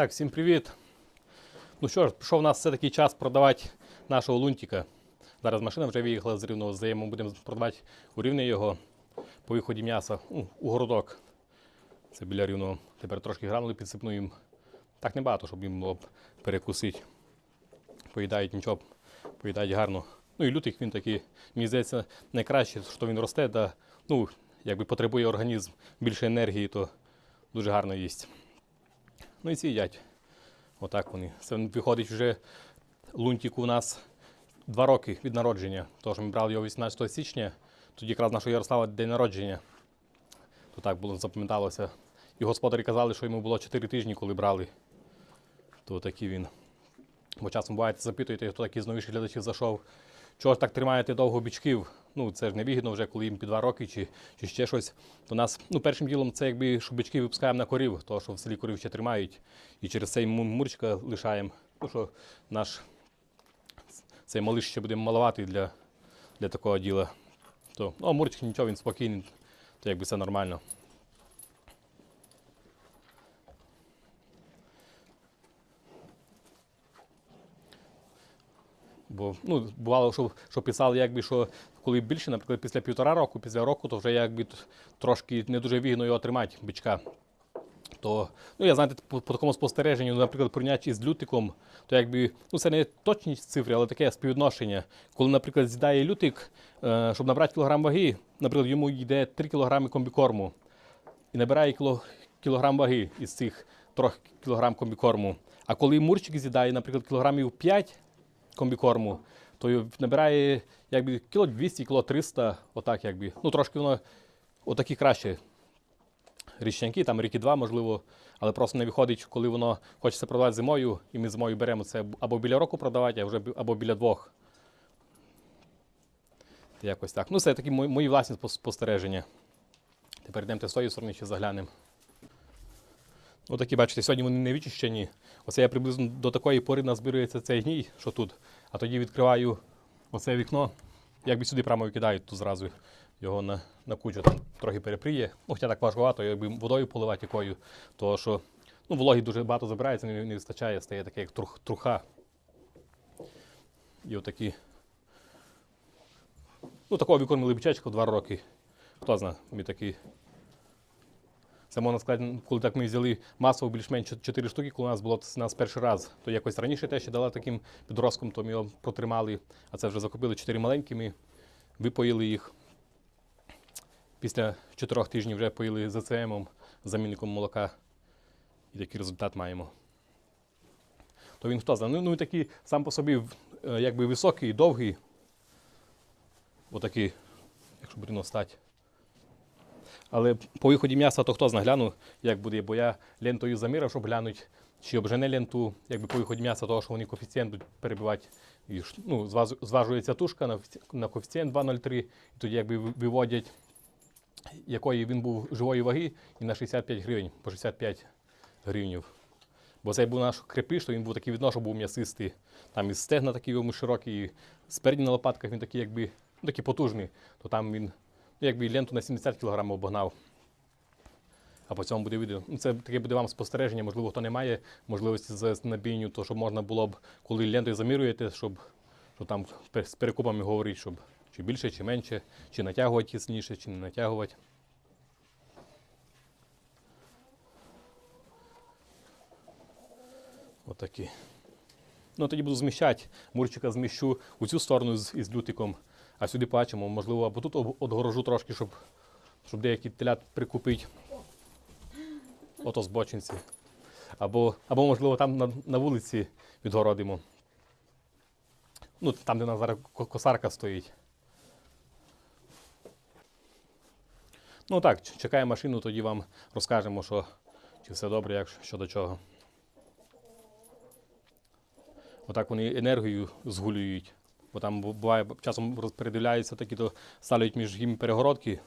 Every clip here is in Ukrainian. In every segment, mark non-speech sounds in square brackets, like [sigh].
Так, всім привіт. Ну що ж, пішов у нас все-таки час продавати нашого лунтика. Зараз машина вже виїхала з рівного здаємо, будемо продавати у рівне його по виході м'яса ну, у городок. Це біля рівного. Тепер трошки гранули підсипну їм. Так небагато, щоб їм було перекусити. Поїдають нічого, поїдають гарно. Ну і лютик він такий, мені здається, найкраще, що він росте, да, ну, якби потребує організм більше енергії, то дуже гарно їсть. Ну і ці їдять. Отак вони. Це виходить вже лунтик у нас два роки від народження. Тож ми брали його 18 січня, тоді якраз нашого Ярослава день народження. То так було запам'яталося. І господарі казали, що йому було 4 тижні, коли брали. То такий він. Бо часом буває, запитуєте, хто такий з новіших глядачів зайшов. Чого ж так тримаєте довго бічків? Ну, це ж не вигідно вже, коли їм під два роки чи, чи ще щось. То нас, ну, першим ділом це якби шубички випускаємо на корів, тому що в селі корів ще тримають. І через цей му- мурчика лишаємо. Ну, що наш цей малиш ще буде малувати для, для такого діла. То, ну, мурчик нічого, він спокійний, то якби все нормально. Бо ну, бувало, що, що писали, якби, що коли більше, наприклад, після півтора року, після року, то вже якби трошки не дуже вигідно його тримати, бичка. То, ну, я знаєте, по, по такому спостереженню, наприклад, порівняти із лютиком, то якби, ну, це не точні цифри, але таке співвідношення. Коли, наприклад, з'їдає лютик, е, щоб набрати кілограм ваги, наприклад, йому йде 3 кілограми комбікорму і набирає кіло, кілограм ваги із цих 3 кілограм комбікорму. А коли мурчик з'їдає, наприклад, кілограмів 5 комбікорму, то набирає якби кіло 200, кіло 300, отак якби. Ну, трошки воно отакі краще. Річнянки, там ріки 2, можливо, але просто не виходить, коли воно хочеться продавати зимою, і ми зимою беремо це або біля року продавати, а вже або біля двох. Якось так. Ну, це такі мої, мої власні спостереження. Тепер йдемо з тої сторони ще заглянемо. Такі, бачите, сьогодні вони не відчищені. Оце я приблизно до такої пори назбирується цей гній, що тут. А тоді відкриваю оце вікно, якби сюди прямо викидають, то зразу його на, на кучу там трохи переприє. Ну, хоча так важкувато, якби водою поливати якою, то що ну, вологі дуже багато забирається, не, не вистачає, стає таке, як трух, труха. І отакі. Ну, такого викормили бичачку два роки. Хто знає, ми такі це можна сказати, коли так ми взяли масово більш-менш 4 штуки, коли у нас було нас перший раз, то якось раніше те ще дала таким підростком, то ми його протримали, а це вже закупили 4 маленькі, ми випоїли їх. Після 4 тижнів вже поїли ЗЦМом, замінником молока. І такий результат маємо. То він хто знає? Ну, ну і такий сам по собі е, якби високий, довгий. Отакий, якщо буде стати. Але по виході м'яса, то хто знає, гляну, як буде, бо я лентою заміряв, щоб глянути, чи обжене ленту, якби по виході м'яса, того, що вони коефіцієнт будуть перебивати. І, ну, зважується тушка на, коефіцієнт 2,03, і тоді якби виводять, якої він був живої ваги, і на 65 гривень, по 65 гривнів. Бо цей був наш крепиш, то він був такий відно, що був м'ясистий. Там і стегна такі йому широкі, і спереді на лопатках він такий, якби, ну, такий потужний, то там він якби ленту на 70 кг обогнав. А по цьому буде видно. Ну, Це таке буде вам спостереження, можливо, хто не має можливості з набійню, то щоб можна було б, коли лентою замірюєте, щоб, щоб там з перекупами говорити, щоб чи більше, чи менше, чи натягувати тісніше, чи не натягувати. Отакі. Ну, тоді буду зміщати. Мурчика зміщу у цю сторону з, із лютиком, а сюди бачимо, можливо, або тут отгорожу трошки, щоб, щоб деякі телят прикупити. Ото збочинці. Або, або можливо, там на, на вулиці відгородимо. Ну, там, де у нас зараз косарка стоїть. Ну так, ч- чекаємо машину, тоді вам розкажемо, що, чи все добре, як що до чого. Отак вони енергію згулюють. Бо там буває, часом розпереділяються такі, то ставлять між ними перегородки.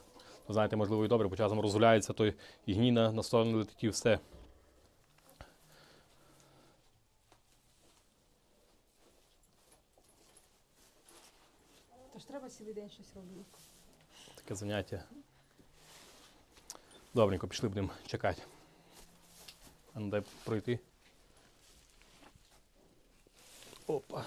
То знаєте, можливо, і добре, бо часом розгуляється, то і гній на, на сторону летить і все. Тож треба цілий день щось робити. Таке заняття. Добренько, пішли будемо чекати. А ну дай пройти. Опа.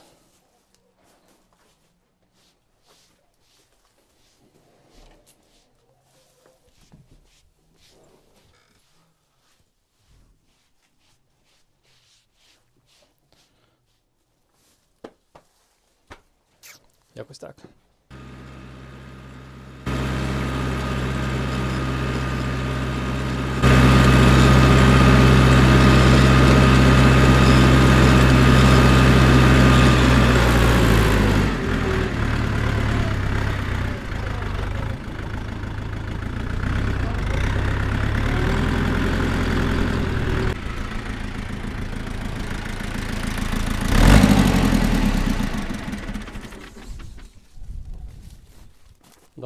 Якось так.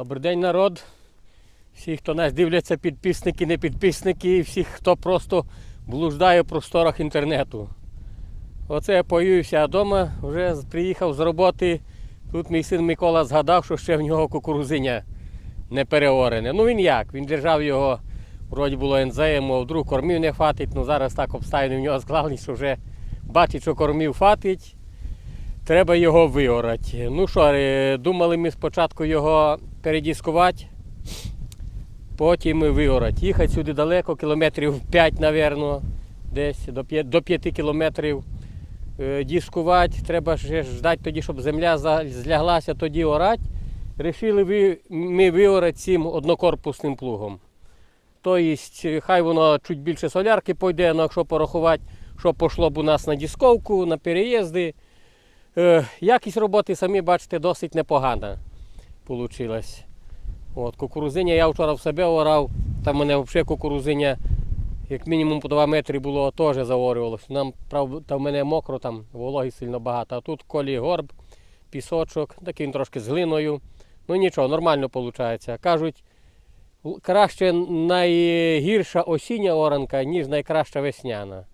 Добрий день, народ. Всі, хто нас дивляться, підписники, не підписники, і всіх, хто просто блуждає в просторах інтернету. Оце я появився вдома, вже приїхав з роботи. Тут мій син Микола згадав, що ще в нього кукурузиня не переорене. Ну він як? Він держав його, вроді було ензеєм, а вдруг кормів не хватить. Ну зараз так обставини в нього склали, що вже бачить, що кормів хватить. Треба його виорати. Ну що, е, думали ми спочатку його передіскувати, потім виорати. Їхати сюди далеко, кілометрів 5, напевно, десь до 5, до 5 кілометрів. Е, Діскувати, треба ще ждати тоді, щоб земля зляглася, тоді орати. Рішили ви, ми виорати цим однокорпусним плугом. Тобто, хай воно чуть більше солярки пойде, але якщо порахувати, що пішло б у нас на дісковку, на переїзди. Е, якість роботи, самі бачите, досить непогана вийшла. От, кукурузиня я вчора в себе орав, там мене взагалі кукурузиня, як мінімум по 2 метри було, теж заорювалося. Нам, правда, в мене мокро, там вологи сильно багато. А тут колі горб, пісочок, такий він трошки з глиною. Ну нічого, нормально виходить. Кажуть, краще найгірша осіння оранка, ніж найкраща весняна.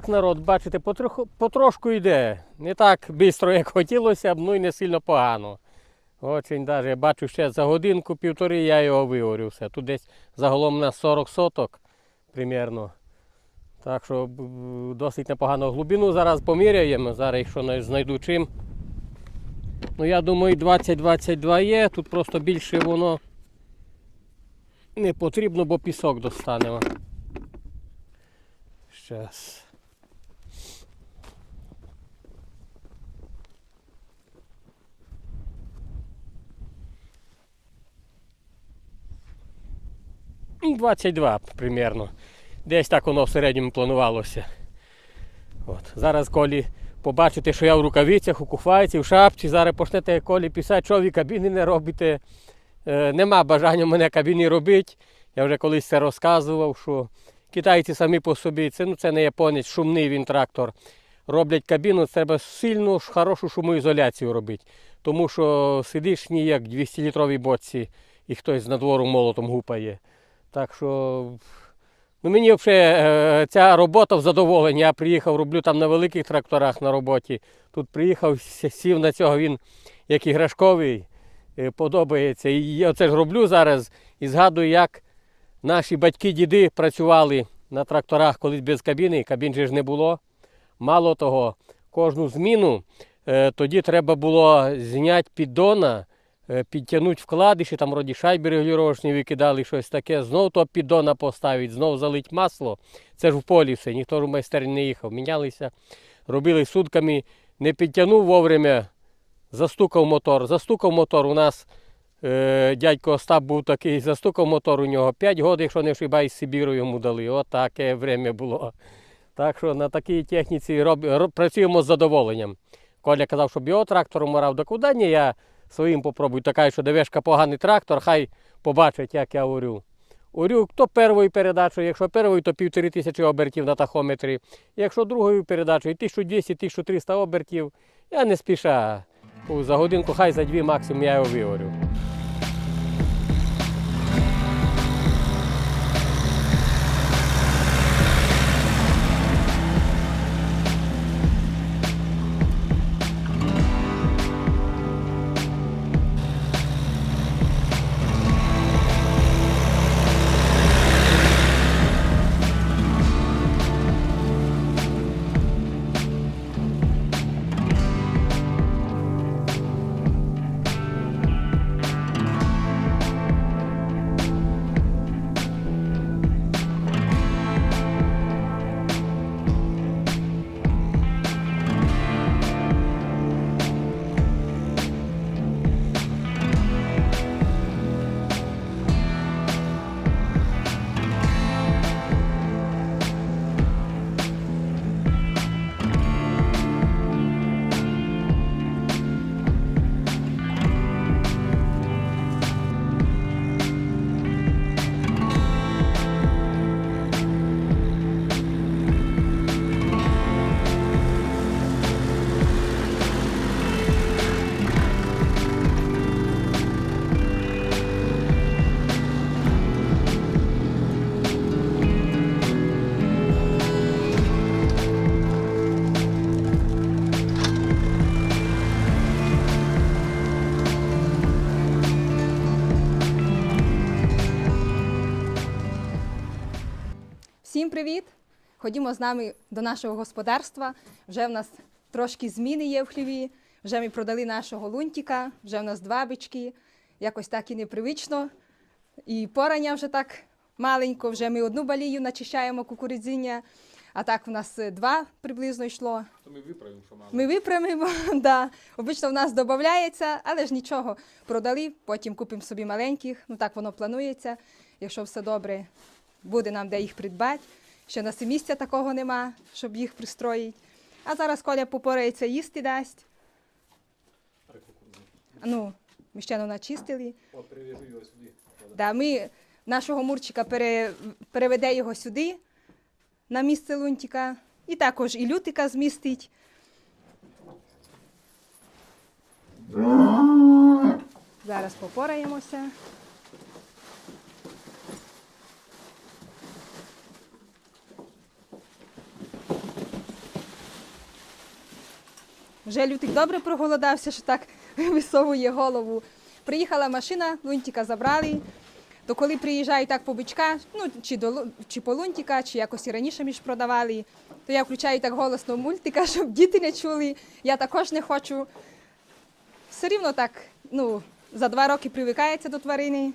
Отак, народ, бачите, потроху, потрошку йде. Не так швидко, як хотілося б, ну і не сильно погано. Очень даже, бачу, ще за годинку, півтори я його виорю все. Тут десь загалом на 40 соток примерно. Так що досить непогано глибину зараз поміряємо. Зараз, якщо знайду чим. Ну я думаю 20-22 є, тут просто більше воно не потрібно, бо пісок достанемо. Щас. Ну, 22 примерно. Десь так воно в середньому планувалося. От. Зараз колі побачите, що я в рукавицях, у куфайці, в шапці, зараз почнете колі писати, що ви кабіни не робите. Е, нема бажання мене кабіни робити. Я вже колись це розказував, що китайці самі по собі, це, ну, це не японець, шумний він трактор. Роблять кабіну, треба сильну, хорошу шумоізоляцію робити. Тому що сидиш ніяк в 200-літровій боці і хтось з надвору молотом гупає. Так що ну, мені взагалі ця робота в задоволення. Я приїхав, роблю там на великих тракторах на роботі. Тут приїхав, сів на цього він як іграшковий, е, подобається. І я це ж роблю зараз і згадую, як наші батьки, діди працювали на тракторах колись без кабіни, кабін же ж не було. Мало того, кожну зміну е, тоді треба було зняти піддона, е, підтягнути вкладиші, там вроді шайби регулювачні викидали, щось таке, знов то піддона поставити, знов залить масло. Це ж в полі все, ніхто ж в майстерні не їхав. Мінялися, робили сутками, не підтягнув вовремя, застукав мотор. Застукав мотор у нас. Е, дядько Остап був такий, застукав мотор у нього 5 років, якщо не ошибаюсь, Сибіру йому дали. Отаке время було. Так що на такій техніці роб, працюємо з задоволенням. Коля казав, щоб його трактором морав, до куди ні, я своїм попробую. Така, що девешка поганий трактор, хай побачить, як я орю. Орю, то першою передачою, якщо першою, то півтори тисячі обертів на тахометрі. Якщо другою передачею 1200-1300 обертів, я не спіша. За годинку, хай за дві максимум я його виорю. Ходімо з нами до нашого господарства. Вже в нас трошки зміни є в хліві. Вже ми продали нашого лунтика, вже в нас два бички. Якось так і непривично. І порання вже так маленько. Вже ми одну балію начищаємо кукурудзіння, а так в нас е, два приблизно йшло. То ми виправимо, що мало. Ми випрямимо, [laughs] да. Обично в нас додається, але ж нічого. Продали, потім купимо собі маленьких. Ну так воно планується. Якщо все добре, буде нам де їх придбати. Ще на місця такого нема, щоб їх пристроїти. А зараз Коля попорається їсти дасть. Ну, ми ще не начистили. О, перев'яжу його сюди. Да, ми нашого мурчика пере, переведе його сюди, на місце лунтика. І також і лютика змістить. Зараз попораємося. Вже лютик добре проголодався, що так [laughs] висовує голову. Приїхала машина, лунтика забрали. То коли приїжджаю так по бичка, ну чи до чи по лунтика, чи якось і раніше між продавали, то я включаю так голосно мультика, щоб діти не чули. Я також не хочу. Все рівно так, ну, за два роки привикається до тварини.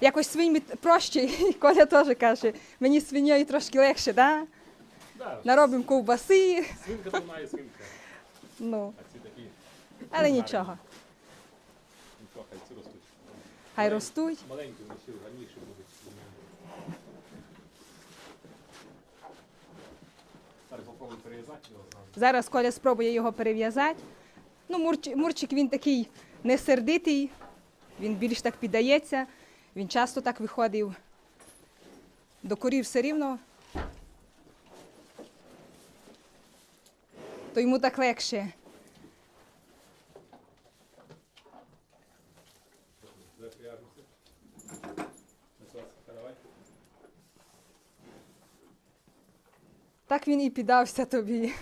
Якось свиньми проще, [laughs] і Коля теж каже, мені свиньою трошки легше, да? Наробимо ковбаси, Свинка то має свинка. Ну, А ці такі але нічого. нічого, хай ці ростуть. Хай ростуть. Маленькі вони ще гарніші будуть. Зараз попробуй перев'язати його зразу. Зараз Коля спробує його перев'язати. Ну, Мурчик, Мурчик він такий не сердитий, він більш так піддається. Він часто так виходив. До корів все рівно. То йому так легше. Так він і піддався тобі.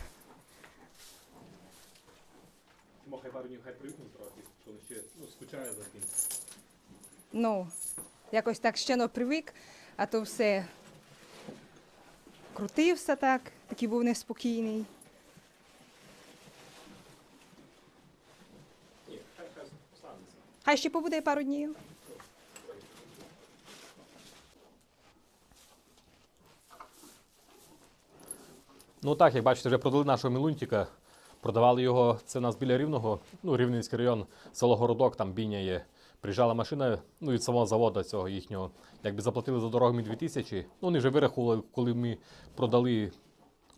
Тимо хай пару днів хай привикнуть трохи, він ще ну, скучає за ким. Ну, якось так ще не привик, а то все крутився так, такий був неспокійний. Ні, хай хай станеться. Хай ще побуде пару днів. Ну так, як бачите, вже продали нашого мілунтика. Продавали його, це у нас біля Рівного, ну, Рівненський район, село Городок, там бійня є. Приїжджала машина, ну від самого заводу цього їхнього. Якби заплатили за дорогу ми 2000, ну вони вже вирахували, коли ми продали,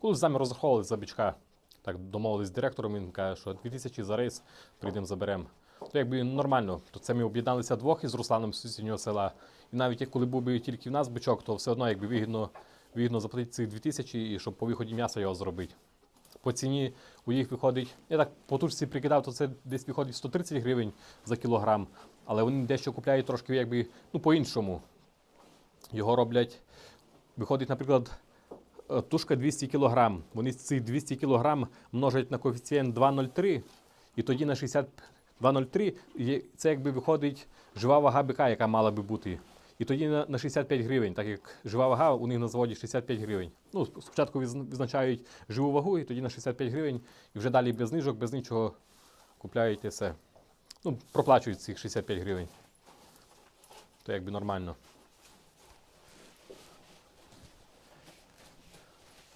коли самі розраховували за бичка. Так домовились з директором, він каже, що 2000 за рейс, прийдемо заберемо. То якби нормально. То це ми об'єдналися двох із Русланом з сусіднього села. І навіть коли був би тільки в нас бичок, то все одно якби вигідно, вигідно заплатити ці 2000 і щоб по виході м'яса його зробити. По ціні у їх виходить, я так по тушці прикидав, то це десь виходить 130 гривень за кілограм, але вони дещо купляють трошки якби, ну, по-іншому. Його роблять, виходить, наприклад, е, тушка 200 кг. Вони ці 200 кг множать на коефіцієнт 2,03, і тоді на 60 2,03 це якби виходить жива вага бика, яка мала би бути. І тоді на, на 65 гривень, так як жива вага у них на заводі 65 гривень. Ну, спочатку визначають живу вагу, і тоді на 65 гривень, і вже далі без знижок, без нічого купляють і все. Ну, проплачують цих 65 гривень. То якби нормально.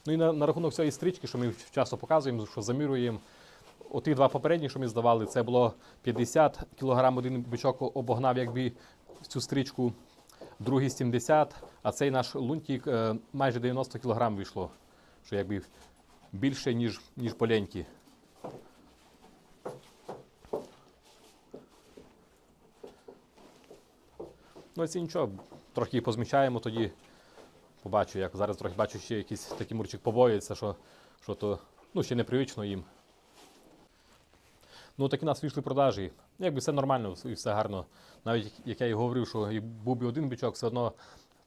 Ну і на, на рахунок цієї стрічки, що ми часто показуємо, що замірюємо. Оті два попередні, що ми здавали, це було 50 кг один бичок обогнав якби цю стрічку, другий 70, а цей наш лунтик е, майже 90 кг вийшло, що якби більше, ніж, ніж поленькі. Ну, це нічого, трохи позмічаємо тоді. Побачу, як зараз трохи бачу, ще якийсь такий мурчик побоюється, що, що то ну, ще непривично їм. Ну, такі нас вийшли продажі. Якби все нормально і все гарно. Навіть як я і говорив, що був би один бичок, все одно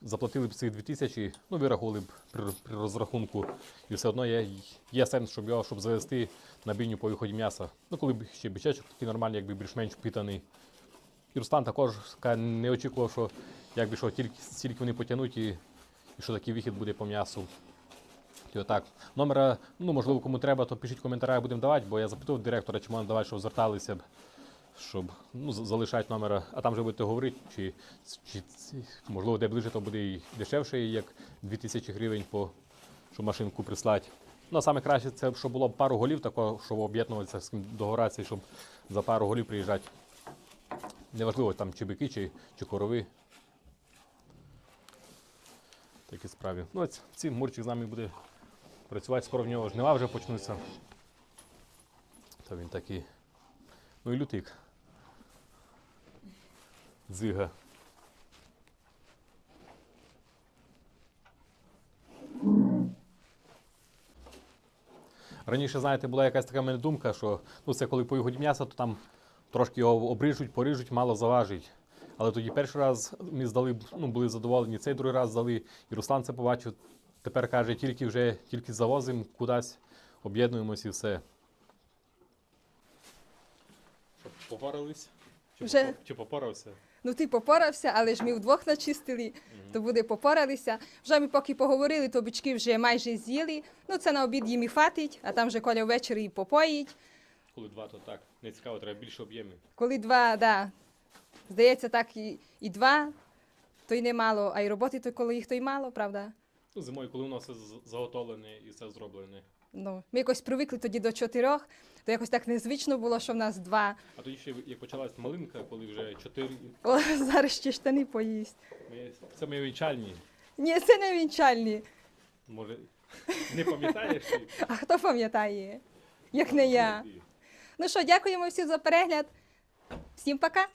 заплатили б цих 2000, ну вирахували б при, при розрахунку. І все одно є, є сенс, щоб його щоб завести на бійню по виході м'яса. Ну, коли б ще бичечок такий нормальний, якби більш-менш впитаний. І Руслан також не очікував, що якби що тільки стільки вони потягнуть і, і що такий вихід буде по м'ясу. І отак. Номера, ну можливо, кому треба, то пишіть в коментарях, будемо давати, бо я запитав директора, чи можна давати, щоб зверталися б, щоб ну, залишати номера, а там вже будете говорити, чи, чи можливо, де ближче, то буде і дешевше, як 2000 гривень, по, щоб машинку прислати. Ну, а саме краще це, щоб було пару голів, такого, щоб об'єднуватися з ким договоратися, щоб за пару голів приїжджати. Неважливо, там чи бики, чи, чи корови. Такі справи. Ну, ось цим Мурчик з нами буде працювати, скоро в нього жнива вже почнуться. То він такий. Ну і лютик. Дзига. Раніше, знаєте, була якась така мене думка, що ну, це коли поїдуть м'ясо, то там трошки його обріжуть, поріжуть, мало заважить. Але тоді перший раз ми здали, ну, були задоволені, цей другий раз здали, і Руслан це побачив. Тепер каже, тільки вже тільки завозимо кудись, об'єднуємося і все. Попорались? Чи, Вже. чи попорався? Ну ти попорався, але ж ми вдвох начистили, то буде попоралися. Вже ми поки поговорили, то бички вже майже з'їли. Ну це на обід їм і хватить, а там вже коля ввечері і попоїть. Коли два, то так. Не цікаво, треба більше об'ємів. Коли два, да, здається, так і, і два, то й немало, а й роботи, то коли їх то й мало, правда? Ну, зимою, коли воно все заготовлене і все зроблене. Ну, ми якось привикли тоді до чотирьох, то якось так незвично було, що в нас два. А тоді ще як почалась малинка, коли вже чотири. О, [laughs] зараз ще штани поїсть. Ми- Це ми вінчальні. Ні, це не вінчальні. Може, не пам'ятаєш? А хто пам'ятає? Як не я. Ну що, дякуємо всім за перегляд. Всім пока!